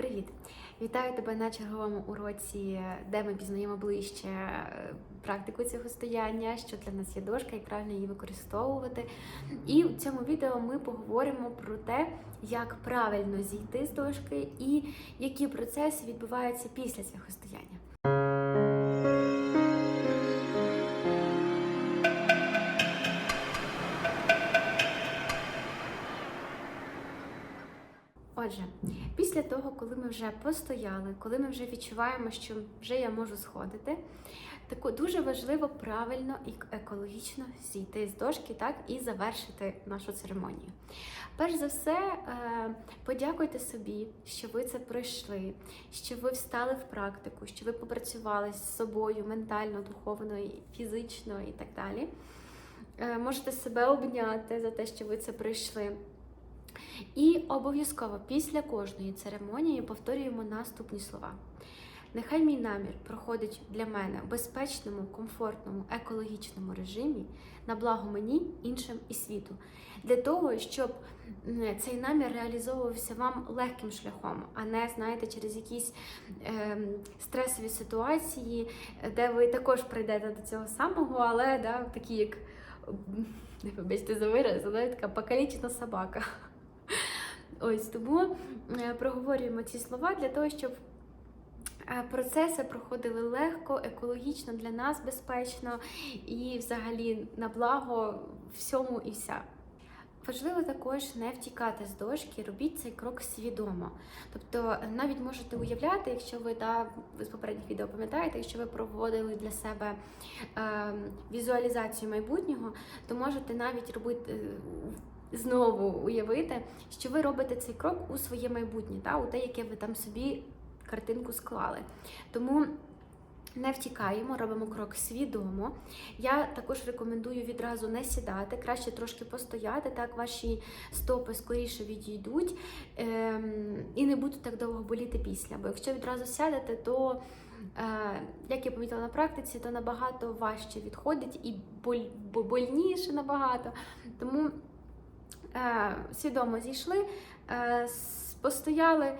Привіт! Вітаю тебе на черговому уроці, де ми пізнаємо ближче е, практику цього стояння, що для нас є дошка, як правильно її використовувати. І в цьому відео ми поговоримо про те, як правильно зійти з дошки і які процеси відбуваються після цього стояння. Отже, після того, коли ми вже постояли, коли ми вже відчуваємо, що вже я можу сходити, тако дуже важливо правильно і екологічно зійти з дошки, так і завершити нашу церемонію. Перш за все, е, подякуйте собі, що ви це пройшли, що ви встали в практику, що ви попрацювали з собою ментально, духовно, фізично і так далі. Е, Можете себе обняти за те, що ви це пройшли. І обов'язково після кожної церемонії повторюємо наступні слова. Нехай мій намір проходить для мене в безпечному, комфортному, екологічному режимі на благо мені, іншим і світу, для того, щоб цей намір реалізовувався вам легким шляхом, а не, знаєте, через якісь ем, стресові ситуації, де ви також прийдете до цього самого, але да, такі як не вибачте за вираз, але така покалічена собака. Ось тому е, проговорюємо ці слова для того, щоб е, процеси проходили легко, екологічно для нас безпечно і взагалі на благо всьому і вся. Важливо також не втікати з дошки, робіть цей крок свідомо. Тобто навіть можете уявляти, якщо ви да, з попередніх відео пам'ятаєте, якщо ви проводили для себе е, візуалізацію майбутнього, то можете навіть робити е, знову уявити, що ви робите цей крок у своє майбутнє, та, у те, яке ви там собі картинку склали. Тому не втікаємо, робимо крок свідомо. Я також рекомендую відразу не сідати, краще трошки постояти, так ваші стопи скоріше відійдуть ем, і не будуть так довго боліти після. Бо якщо відразу сядете, то Е, як я помітила на практиці, то набагато важче відходить і боль, бо- больніше набагато. Тому свідомо зійшли, е, постояли,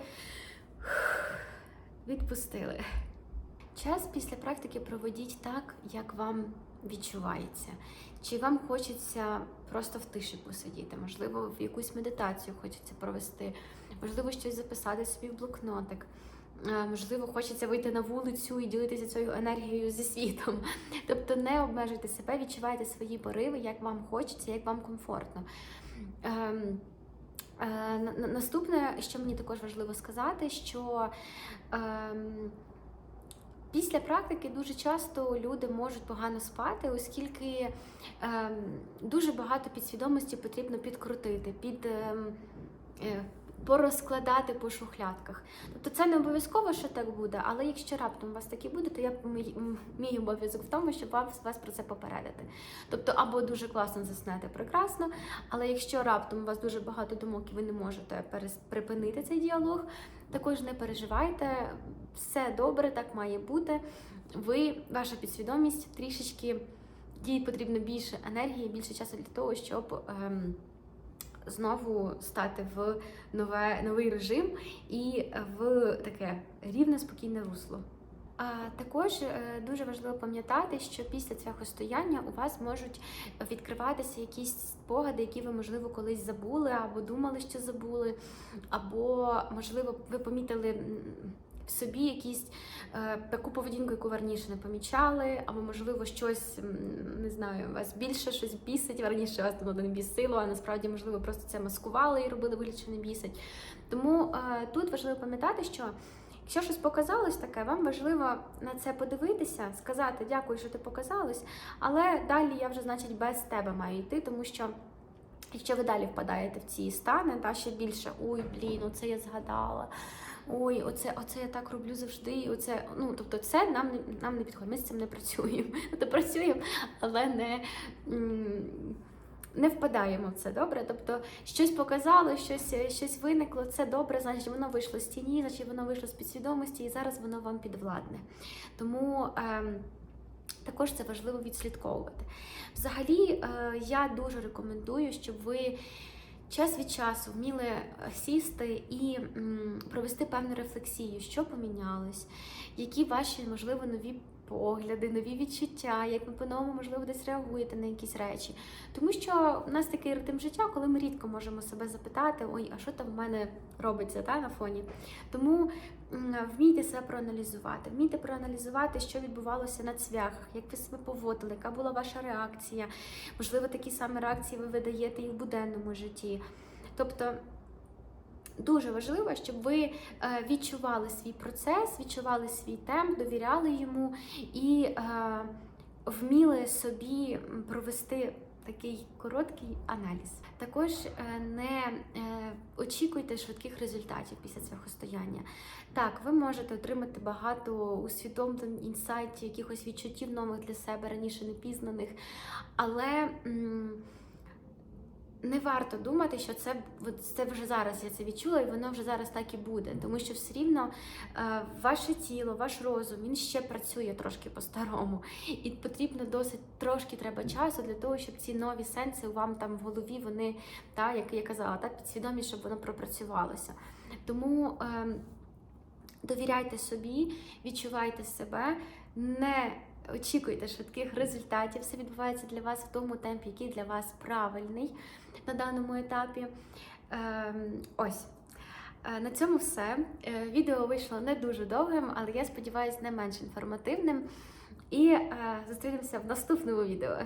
відпустили. Час після практики проведіть так, як вам відчувається. Чи вам хочеться просто в тиші посидіти, можливо, в якусь медитацію хочеться провести, можливо, щось записати собі в блокнотик. Е, Можливо, хочеться вийти на вулицю і ділитися цією енергією зі світом. Тобто не обмежуйте себе, відчувайте свої пориви, як вам хочеться, як вам комфортно. Ем, е, на- на- Наступне, що мені також важливо сказати, що ем, після практики дуже часто люди можуть погано спати, оскільки ем, дуже багато підсвідомості потрібно підкрутити, під. е, порозкладати по шухлядках. Тобто це не обов'язково, що так буде, але якщо раптом у вас таке буде, то я мій, мій обов'язок в тому, щоб вас, вас про це попередити. Тобто, або дуже класно заснете, прекрасно, але якщо раптом у вас дуже багато думок і ви не можете припинити цей діалог, також не переживайте, все добре, так має бути. Ви, ваша підсвідомість трішечки їй потрібно більше енергії, більше часу для того, щоб. Ем, знову стати в нове, новий режим і в таке рівне, спокійне русло. А також е, дуже важливо пам'ятати, що після цього стояння у вас можуть відкриватися якісь спогади, які ви, можливо, колись забули, або думали, що забули, або, можливо, ви помітили в собі якісь е, таку поведінку, яку ви раніше не помічали, або, можливо, щось не знаю, вас більше щось бісить, раніше вас воно не бісило, а насправді, можливо, просто це маскували і робили вигляд, що не бісить. Тому е, тут важливо пам'ятати, що якщо щось показалось таке, вам важливо на це подивитися, сказати дякую, що ти показалось, але далі я вже, значить, без тебе маю йти, тому що. Якщо ви далі впадаєте в ці стани, та ще більше ой, блін, оце я згадала. Ой, оце, оце я так роблю завжди. і Оце, ну, тобто, це нам не нам не підходить. Ми з цим не працюємо. Тобто працюємо, але не, не впадаємо в це добре. Тобто, щось показало, щось, щось виникло, це добре, значить воно вийшло з тіні, значить воно вийшло з підсвідомості, і зараз воно вам підвладне. Тому. Ем, також це важливо відслідковувати. Взагалі, е, я дуже рекомендую, щоб ви час від часу вміли е, сісти і провести певну рефлексію, що помінялось, які ваші, можливо, нові погляди, нові відчуття, як ви по-новому, можливо, десь реагуєте на якісь речі. Тому що в нас такий ритм життя, коли ми рідко можемо себе запитати, ой, а що там в мене робиться та, на фоні. Тому вмійте себе проаналізувати, вмійте проаналізувати, що відбувалося на цвяхах, як ви себе поводили, яка була ваша реакція. Можливо, такі самі реакції ви видаєте і в буденному житті. Тобто дуже важливо, щоб ви е, відчували свій процес, відчували свій темп, довіряли йому і е, вміли собі провести такий короткий аналіз. Також е, не очікуйте швидких результатів після цього стояння. Так, ви можете отримати багато усвідомлень, інсайтів, якихось відчуттів нових для себе раніше не пізнаних, але м, не варто думати, що це, це вже зараз я це відчула, і воно вже зараз так і буде. Тому що все рівно е, ваше тіло, ваш розум він ще працює трошки по-старому. І потрібно досить трошки треба часу для того, щоб ці нові сенси вам там в голові, вони, та, як я казала, так, підсвідомість, щоб воно пропрацювалося. Тому е, довіряйте собі, відчувайте себе, не очікуйте швидких результатів. Все відбувається для вас в тому темпі, який для вас правильний на даному етапі. Ем, ось. Е, На цьому все. Е, Відео вийшло не дуже довгим, але я сподіваюся, не менш інформативним. І е, зустрінемося в наступному відео.